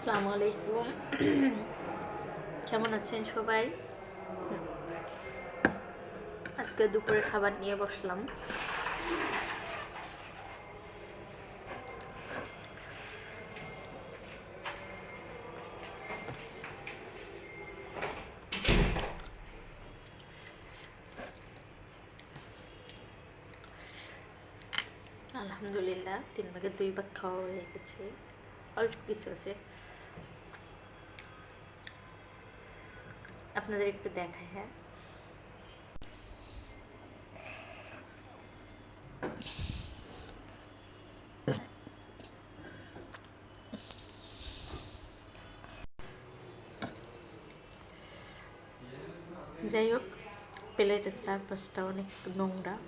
আসসালামু আলাইকুম। কেমন আছেন সবাই? আজকে দুপুরে খাবার নিয়ে বসলাম। আলহামদুলিল্লাহ, তিন ভাগের দুই ভাগ খাওয়া হয়ে গেছে। অল্প কিছু আছে। আপনাদের একটু দেখায় হ্যাঁ? যাই হোক, প্লেটের চারপাশটা অনেক নোংরা।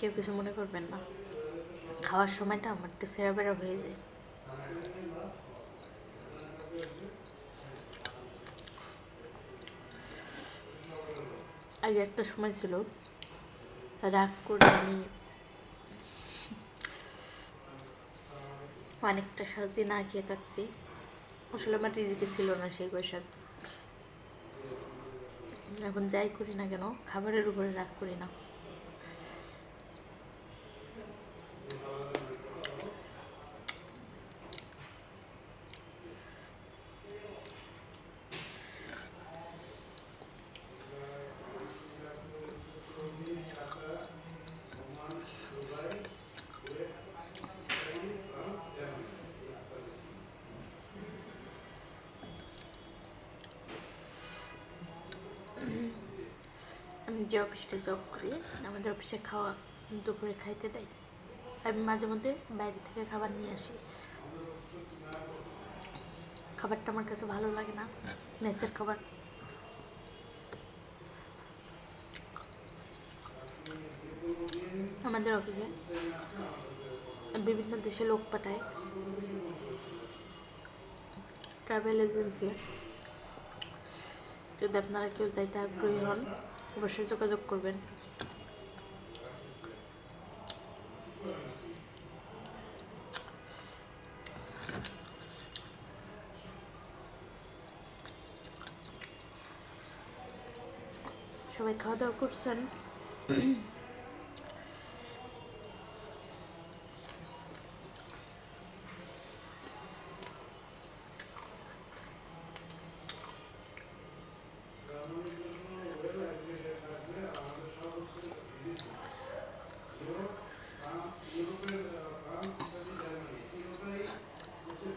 কেউ কিছু মনে করবেন না। খাওয়ার সময়টা আমার একটু সেরা বেড়া হয়ে যায়। আগে একটা সময় ছিল। রাগ করে আমি অনেকটা সাজে না খেয়ে থাকছি। আসলে আমার রিজিকে ছিল না সেই পয়সা। এখন যাই করি না কেন, খাবারের উপরে রাগ করি না। আমি যে অফিসটা জব করি, আমাদের অফিসে খাওয়া দুপুরে খাইতে দেয়। আমি মাঝে মধ্যে বাইরে থেকে খাবার নিয়ে আসি। খাবারটা আমার কাছে ভালো লাগে না, মেসের খাবার। আমাদের অফিসে বিভিন্ন দেশে লোক পাঠায়। Travel agency. যদি আপনারা কেউ যাইতে আগ্রহী হন অবশ্যই যোগাযোগ করবেন। সবাই খাওয়া দাওয়া করছেন।